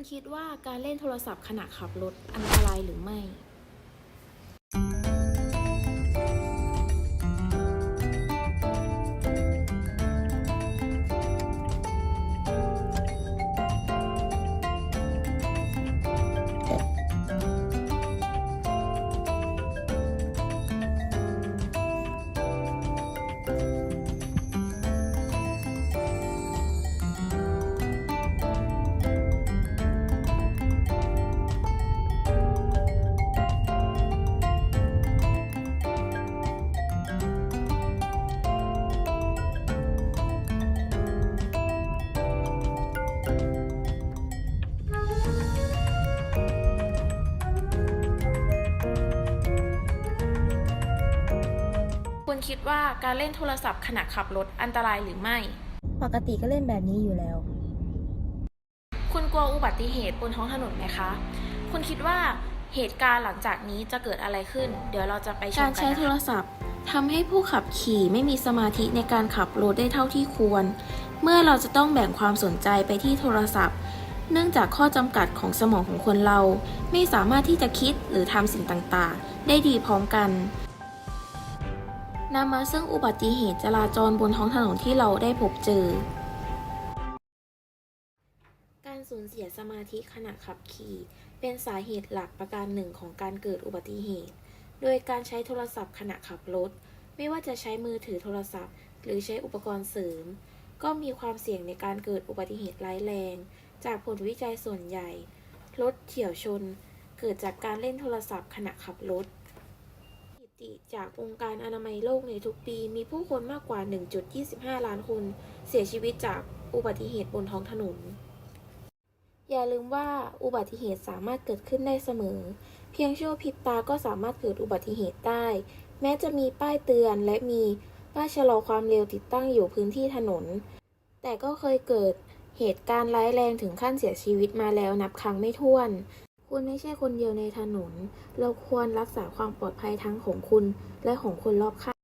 คุณคิดว่าการเล่นโทรศัพท์ขณะขับรถอันตรายหรือไม่ คุณคิดว่าการเล่นโทรศัพท์ขณะขับรถอันตรายหรือไม่ ปกติก็เล่นแบบนี้อยู่แล้ว คุณกลัวอุบัติเหตุบนท้องถนนไหมคะ คุณคิดว่าเหตุการณ์หลังจากนี้จะเกิดอะไรขึ้น เดี๋ยวเราจะไปชมกันการใช้โทรศัพท์ทำให้ผู้ขับขี่ไม่มีสมาธิในการขับรถได้เท่าที่ควร เมื่อเราจะต้องแบ่งความสนใจไปที่โทรศัพท์ เนื่องจากข้อจำกัดของสมองของคนเรา ไม่สามารถที่จะคิดหรือทำสิ่งต่างๆ ได้ดีพร้อมกัน นำมาซึ่งอุบัติเหตุจราจรบนท้องถนนที่เราได้พบเจอ การสูญเสียสมาธิขณะขับขี่ เป็นสาเหตุหลักประการหนึ่งของการเกิดอุบัติเหตุ โดยการใช้โทรศัพท์ขณะขับรถ ไม่ว่าจะใช้มือถือโทรศัพท์ หรือใช้อุปกรณ์เสริม ก็มีความเสี่ยงในการเกิดอุบัติเหตุร้ายแรง จากผลวิจัยส่วนใหญ่ รถเฉียวชน เกิดจากการเล่นโทรศัพท์ขณะขับรถ ติจากองค์การอนามัยโลกในทุกปี มีผู้คนมากกว่า 1.25 ล้านคน เสียชีวิตจากอุบัติเหตุบนท้องถนน อย่าลืมว่าอุบัติเหตุสามารถเกิดขึ้นได้เสมอ เพียงชั่วพริบตาก็สามารถเกิดอุบัติเหตุได้ แม้จะมีป้ายเตือนและมีป้ายชะลอความเร็วติดตั้งอยู่พื้นที่ถนน แต่ก็เคยเกิดเหตุการณ์ร้ายแรงถึงขั้นเสียชีวิตมาแล้วนับครั้งไม่ถ้วน คุณไม่ใช่คนเดียวในถนน เราควรรักษาความปลอดภัยทั้งของคุณและของคนรอบข้าง